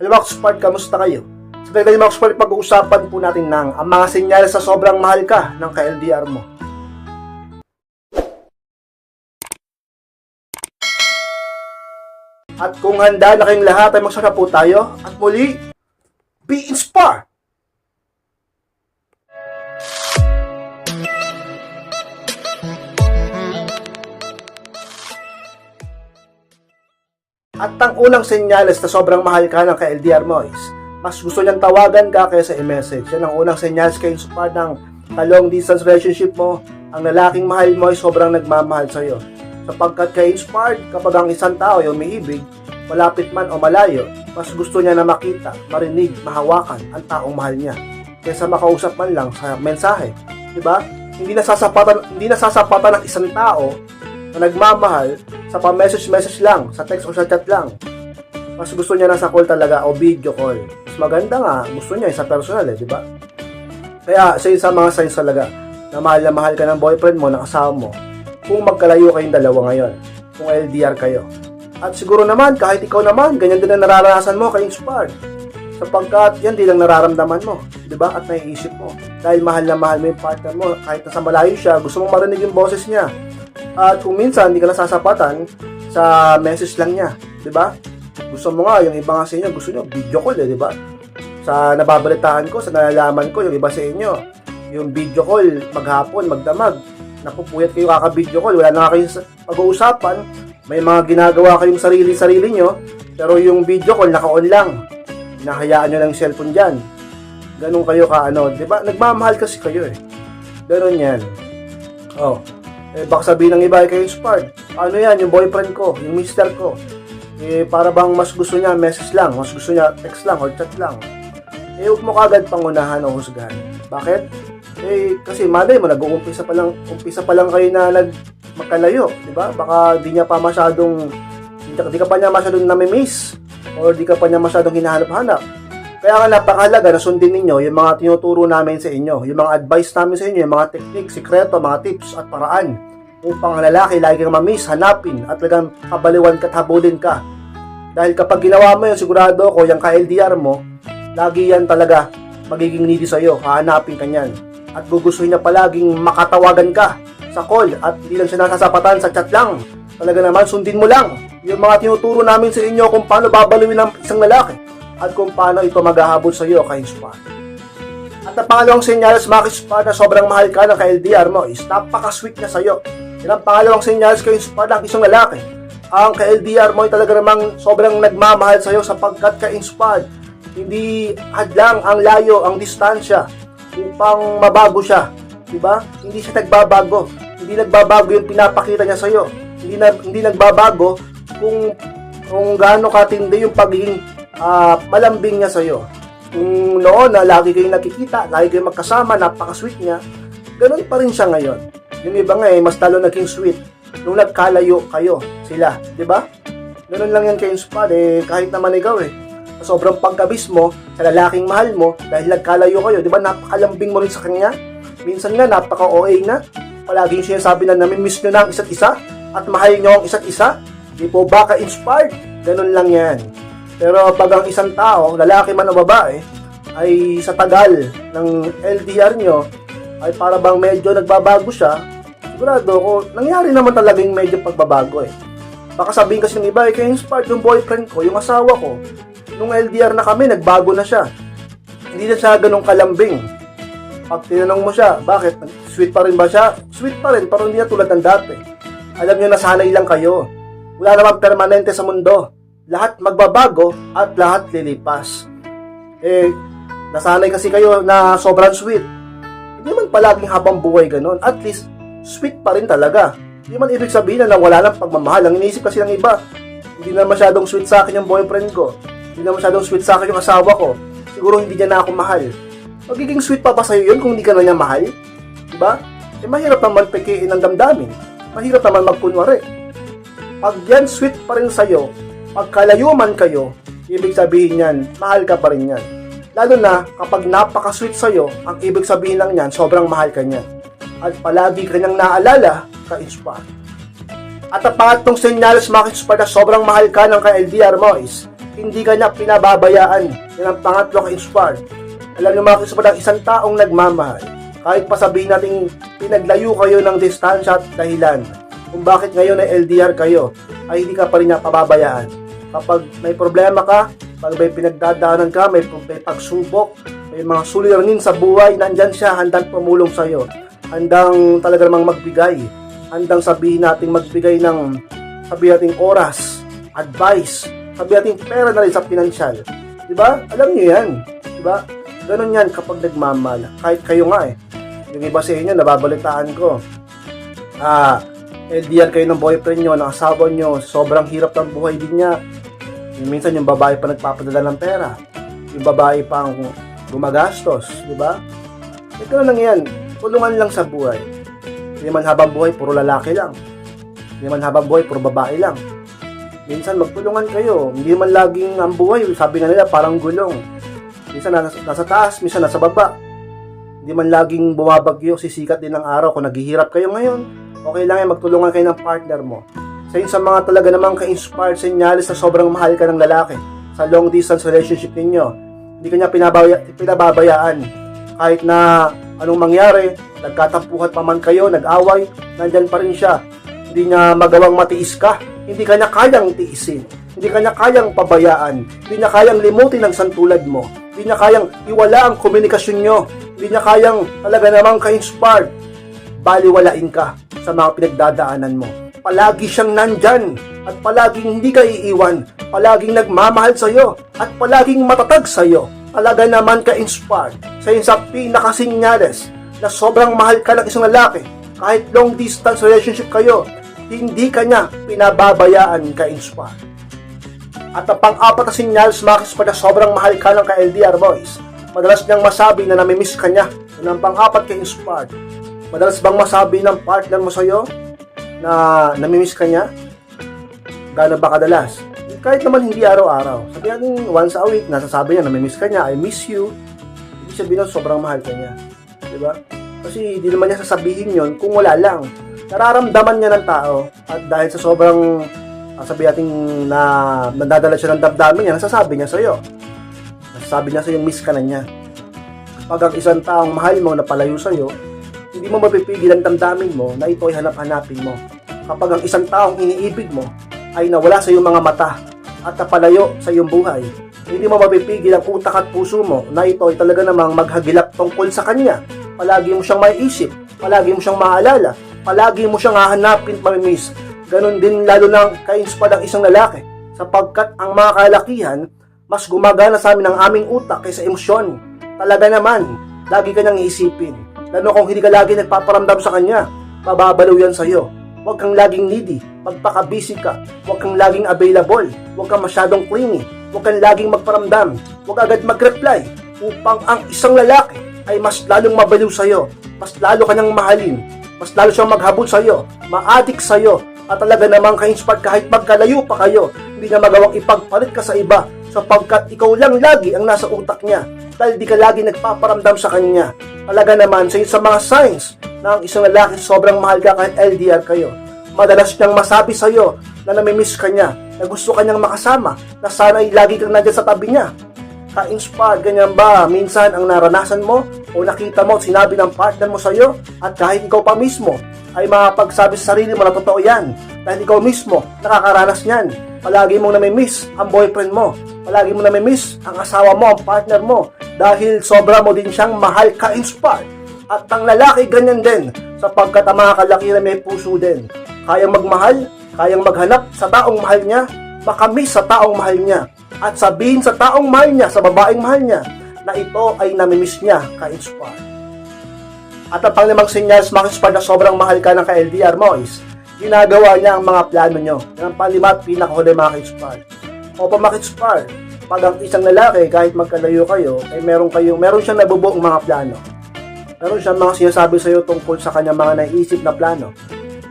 Hello mga Kuspart, kamusta kayo? Sa tayo mga Kuspart, pag-uusapan po natin ng ang mga senyales sa sobrang mahal ka ng ka-LDR mo. At kung handa na kayong lahat ay magsara po tayo at muli, be inspired! At ang unang senyales na sobrang mahal ka ng ka-LDR mo is, mas gusto niyang tawagan ka kaysa i-message. Yan ang unang senyales kayo sa part ng long distance relationship mo. Ang lalaking mahal mo ay sobrang nagmamahal sa'yo. Sapagkat ka-inspired kapag ang isang tao ay umiibig, malapit man o malayo, mas gusto niya na makita, marinig, mahawakan ang taong mahal niya kaysa makausap man lang sa mensahe. 'Di ba? Hindi nasasapatan hindi nasasapatan ng isang tao na nagmamahal sa pa-message-message lang, sa text o sa chat lang. Mas gusto niya na sa call talaga o video call. Mas maganda nga, gusto niya sa personal eh, di ba? Kaya sa isa mga signs talaga na mahal na mahal ka ng boyfriend mo, ng asawa mo, kung magkalayo kayong dalawa ngayon, kung LDR kayo. At siguro naman, kahit ikaw naman, ganyan din ang nararanasan mo kay Inspired. Sapagkat yan din ang nararamdaman mo, di ba? At naiisip mo. Dahil mahal na mahal mo yung partner mo, kahit nasa malayo siya, gusto mong marinig yung boses niya. At kung minsan, hindi ka nasasapatan sa message lang niya, di ba? Gusto mo nga, yung iba nga sa inyo, gusto nyo video call eh, di ba? Sa nababalitaan ko, sa nalalaman ko, yung iba sa inyo, yung video call, maghapon, magdamag, napupuyat kayo kaka-video call, wala na kayong sa- pag-uusapan, may mga ginagawa kayong sarili-sarili nyo, pero yung video call, naka-on lang. Nahayaan nyo lang yung cellphone dyan. Ganun kayo ka, ano, di ba? Nagmamahal kasi kayo eh. Ganun yan. Oh, eh, baka sabihin ng iba, kayo inspired. Ano yan, yung boyfriend ko, yung mister ko. Eh, para bang mas gusto niya message lang, mas gusto niya text lang or chat lang. Eh, huwag mo kagad pangunahan o husgahan. Bakit? Eh, kasi malay mo, nag-uumpisa pa lang, umpisa pa lang kayo na nag magkalayo, di ba? Baka di niya pa masyadong, di, di ka pa niya masyadong namimiss, or di ka pa niya masyadong hinahanap-hanap. Kaya nga napakahalaga na sundin ninyo yung mga tinuturo namin sa inyo, yung mga advice namin sa inyo, yung mga technique, sikreto, mga tips at paraan upang ang lalaki lagi kang mamiss, hanapin at talagang kabaliwan ka at ka. Dahil kapag ginawa mo yun, sigurado ko, yung ka-LDR mo, lagi yan talaga magiging needy sa'yo, hahanapin ka niyan. At gugustuhin niya palaging makatawagan ka sa call at hindi lang siya nasasapatan sa chat lang. Talaga naman, sundin mo lang yung mga tinuturo namin sa inyo kung paano babaluin ang isang lalaki at kung paano ito maghahabol sa iyo kay Spa. At ang pangalawang senyales mga Spa na sobrang mahal ka ng ka-LDR mo is napaka-sweet niya sa iyo. Yan ang pangalawang senyales kay Spa ng isang lalaki. Ang ka-LDR mo ay talaga namang sobrang nagmamahal sa iyo sapagkat ka-inspired. Hindi hadlang ang layo, ang distansya upang mabago siya. Diba? Hindi siya nagbabago. Hindi nagbabago yung pinapakita niya sa iyo. Hindi na, hindi nagbabago kung kung gaano katindi yung pagiging ah, malambing niya sa iyo. Kung noon na lagi kayong nakikita, lagi kayong magkasama, napaka-sweet niya, ganun pa rin siya ngayon. Yung iba nga eh, mas talo naging sweet nung nagkalayo kayo sila, di ba? Ganun lang yan kayo spot eh, kahit naman ikaw eh. Sobrang pagkabis mo, sa lalaking mahal mo, dahil nagkalayo kayo, di ba napakalambing mo rin sa kanya? Minsan nga, napaka-OA na. Palaging sinasabi na namimiss nyo na ang isa't isa at mahal nyo ang isa't isa. Di po ba ka-inspired? Ganun lang yan. Pero pag ang isang tao, lalaki man o babae, ay sa tagal ng LDR nyo, ay para bang medyo nagbabago siya, sigurado ko, nangyari naman talaga yung medyo pagbabago eh. Baka sabihin kasi ng iba, eh, kaya inspired yung boyfriend ko, yung asawa ko, nung LDR na kami, nagbago na siya. Hindi na siya ganun kalambing. Pag tinanong mo siya, bakit? Sweet pa rin ba siya? Sweet pa rin, pero hindi na tulad ng dati. Alam niyo, nasanay lang kayo. Wala namang permanente sa mundo. Lahat magbabago at lahat lilipas. Eh, nasanay kasi kayo na sobrang sweet. Hindi man palaging habang buhay ganun. At least, sweet pa rin talaga. Hindi man ibig sabihin na wala lang pagmamahal. Ang iniisip kasi ng iba, hindi na masyadong sweet sa akin yung boyfriend ko. Hindi na masyadong sweet sa akin yung asawa ko. Siguro hindi niya na ako mahal. Magiging sweet pa ba sa'yo yun kung hindi ka na niya mahal? Diba? Eh mahirap naman pekein ang damdamin. Mahirap naman magkunwari. Pag yan sweet pa rin sa'yo, pag kalayo man kayo, ibig sabihin yan, mahal ka pa rin yan. Lalo na kapag napaka-sweet sa'yo, ang ibig sabihin lang yan, sobrang mahal ka niyan. At palagi ka niyang naalala, ka-inspire. At ang pangatlong senyales mga ka-inspire na sobrang mahal ka ng ka-LDR mo is, hindi ka niya pinababayaan. Yan ang pangatlo ka-inspired. Alam niyo mga ang isang taong nagmamahal, kahit pa sabihin natin pinaglayo kayo ng distansya at dahilan kung bakit ngayon ay LDR kayo, ay hindi ka pa rin niya pababayaan. Kapag may problema ka, pag may pinagdadaanan ka, may, may pagsubok, may mga suliranin sa buhay, nandyan siya, handang tumulong sa'yo. Handang talaga namang magbigay. Handang sabihin natin magbigay ng, sabihin natin oras, advice, sabihin natin pera na rin sa pinansyal. Di ba? Alam niyo yan. Di ba? Ganon yan kapag nagmamahal. Kahit kayo nga eh. Yung iba sa inyo, nababalitaan ko. Ah, LDR kayo ng boyfriend nyo, ng asawa nyo, sobrang hirap ng buhay din niya. Minsan yung babae pa nagpapadala ng pera. Yung babae pa ang gumagastos, di ba? Ito lang yan, tulungan lang sa buhay. Hindi man habang buhay, puro lalaki lang. Hindi man habang buhay, puro babae lang. Minsan magtulungan kayo, hindi man laging ang buhay, sabi nga nila parang gulong. Minsan nasa, nasa taas, minsan nasa baba. Hindi man laging bumabagyo, sisikat din ang araw. Kung naghihirap kayo ngayon, okay lang yan, magtulungan kayo ng partner mo. Sa yun, sa mga talaga namang ka-inspired senyales na sobrang mahal ka ng lalaki sa long distance relationship ninyo, hindi ka niya pinabaya, pinababayaan. Kahit na anong mangyari, nagkatampuhan pa man kayo, nag-away, nandyan pa rin siya. Hindi niya magawang matiis ka, hindi ka niya kayang tiisin. Hindi ka niya kayang pabayaan. Hindi niya kayang limutin ang santulad mo. Hindi niya kayang iwala ang komunikasyon nyo. Hindi niya kayang talaga namang ka-inspired. Baliwalain ka sa mga pinagdadaanan mo. Palagi siyang nandyan at palaging hindi ka iiwan. Palaging nagmamahal sa'yo at palaging matatag sa'yo. Talaga naman ka-inspired sa yun sa pinakasinyales na sobrang mahal ka ng isang lalaki kahit long distance relationship kayo, hindi ka niya pinababayaan ka-inspired. At ang pang-apat na sinyals, makis pa na sobrang mahal ka ng ka-LDR boys. Madalas niyang masabi na namimiss ka niya. Yan ang pang-apat ka-inspired. Madalas bang masabi ng partner mo sa'yo na namimiss ka niya? Gano'n ba kadalas? Kahit naman hindi araw-araw. Sabi natin once a week, nasasabi niya namimiss ka niya, I miss you. Ibig sabihin nun, sobrang mahal ka niya. Di ba? Kasi di naman niya sasabihin yon kung wala lang. Nararamdaman niya ng tao at dahil sa sobrang uh, sabi natin na nadadala siya ng damdamin niya, nasasabi niya sa'yo. Nasasabi niya sa'yo, miss ka na niya. Pag ang isang taong mahal mo na palayo sa'yo, hindi mo mapipigil ang damdamin mo na ito ay hanap-hanapin mo. Kapag ang isang taong iniibig mo ay nawala sa iyong mga mata at napalayo sa iyong buhay, hindi mo mapipigil ang utak at puso mo na ito ay talaga namang maghagilap tungkol sa kanya. Palagi mo siyang maiisip, palagi mo siyang maalala, palagi mo siyang hahanapin at mamimiss. Ganon din lalo na ka-inspired ang isang lalaki sapagkat ang mga kalakihan mas gumagana sa amin ang aming utak kaysa emosyon. Talaga naman, lagi ka niyang iisipin. Lalo kung hindi ka lagi nagpaparamdam sa kanya, mababalaw yan sa'yo. Huwag kang laging needy, magpaka-busy ka. Huwag kang laging available, huwag kang masyadong clingy, huwag kang laging magparamdam, huwag agad mag-reply upang ang isang lalaki ay mas lalong mabaliw sa'yo, mas lalo kanyang mahalin, mas lalo siyang maghabol sa'yo, ma-addict sa'yo, at talaga namang ka-inspired kahit magkalayo pa kayo, hindi niya magawang ipagpalit ka sa iba sapagkat ikaw lang lagi ang nasa utak niya dahil di ka lagi nagpaparamdam sa kanya. Talaga naman sa, sa mga signs na ang isang lalaki sobrang mahal ka kahit LDR kayo. Madalas niyang masabi sa iyo na namimiss ka niya, na gusto ka niyang makasama, na sana ay lagi kang nandyan sa tabi niya. Ka-inspired ganyan ba minsan ang naranasan mo o nakita mo at sinabi ng partner mo sa iyo at kahit ikaw pa mismo ay makapagsabi sa sarili mo na totoo yan dahil ikaw mismo nakakaranas niyan. Palagi mong namimiss ang boyfriend mo. Palagi mong namimiss ang asawa mo, ang partner mo dahil sobra mo din siyang mahal ka-inspired. At ang lalaki ganyan din sapagkat ang mga kalakihan may puso din. Kayang magmahal, kayang maghanap sa taong mahal niya, makamis sa taong mahal niya, at sabihin sa taong mahal niya, sa babaeng mahal niya, na ito ay namimiss niya ka-inspired. At ang panglimang senyals, maka-inspired na sobrang mahal ka ng ka-LDR mo is, ginagawa niya ang mga plano nyo. Yan ang panlima at pinakahuli maka-inspired. O pa pag ang isang lalaki, kahit magkalayo kayo, ay meron kayong, meron siyang nabubuong mga plano. Meron siyang mga sinasabi sa iyo tungkol sa kanyang mga naisip na plano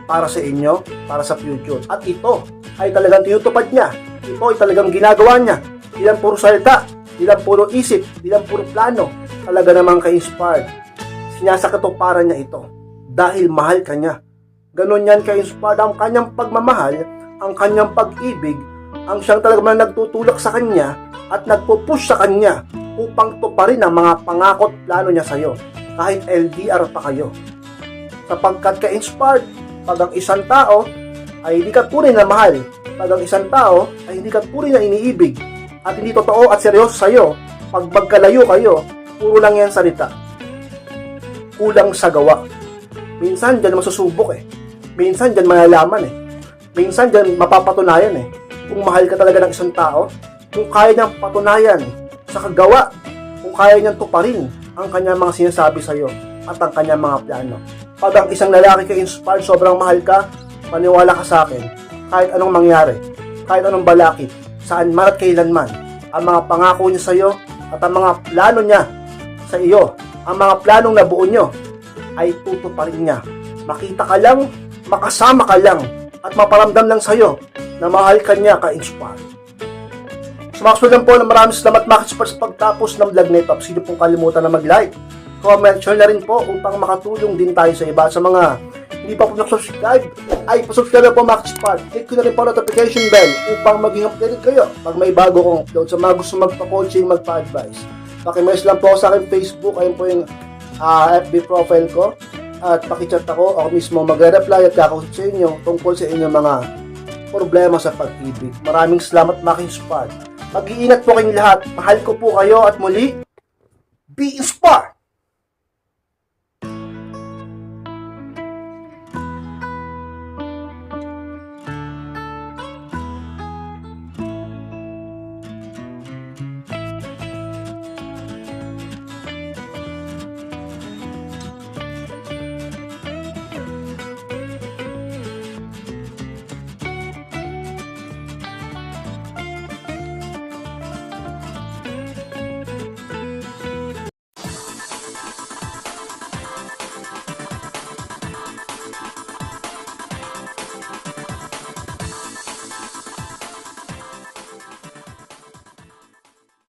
para sa inyo, para sa future. At ito ay talagang tinutupad niya. Ito ay talagang ginagawa niya. Di lang puro salita, di lang puro isip, di lang puro plano. Talaga namang ka-inspired. Sinasakatuparan niya ito dahil mahal ka niya. Ganon yan ka-inspired ang kanyang pagmamahal, ang kanyang pag-ibig, ang siyang talagang nagtutulak sa kanya at nagpo-push sa kanya upang tuparin ang mga pangako at plano niya sa iyo kahit LDR pa kayo. Sapagkat ka-inspired pag ang isang tao ay hindi ka tunay na mahal, pag ang isang tao ay hindi ka tunay na iniibig at hindi totoo at seryoso sa iyo, pag magkalayo kayo, puro lang yan salita. Kulang sa gawa. Minsan dyan masusubok eh. Minsan dyan malalaman eh. Minsan dyan mapapatunayan eh. Kung mahal ka talaga ng isang tao, kung kaya niyang patunayan sa kagawa, kung kaya niyang tuparin ang kanyang mga sinasabi sa iyo at ang kanyang mga plano. Pag ang isang lalaki ka inspired, sobrang mahal ka, maniwala ka sa akin, kahit anong mangyari, kahit anong balakid, saan man at kailanman, ang mga pangako niya sa iyo at ang mga plano niya sa iyo, ang mga planong nabuo niyo, ay tutuparin niya. Makita ka lang, makasama ka lang, at maparamdam lang sa iyo na mahal ka niya ka-inspire. So Maxwell po na maraming salamat Max sa pagtapos ng vlog nito. Sino pong kalimutan na mag-like, comment, share na rin po upang makatulong din tayo sa iba. Sa mga hindi pa po subscribe ay pasubscribe na po Max Park. Click ko na rin po notification bell upang maging updated kayo pag may bago kong upload. Sa mga gusto magpa-coaching, magpa-advise. Pakimess lang po sa aking Facebook. Ayun po yung ah, FB profile ko. At pakichat ako. Ako mismo magre-reply at kakausap sa inyo tungkol sa inyong mga problema sa pag-ibig. Maraming salamat Max Park. Mag-iingat po kayong lahat. Mahal ko po kayo at muli, be inspired!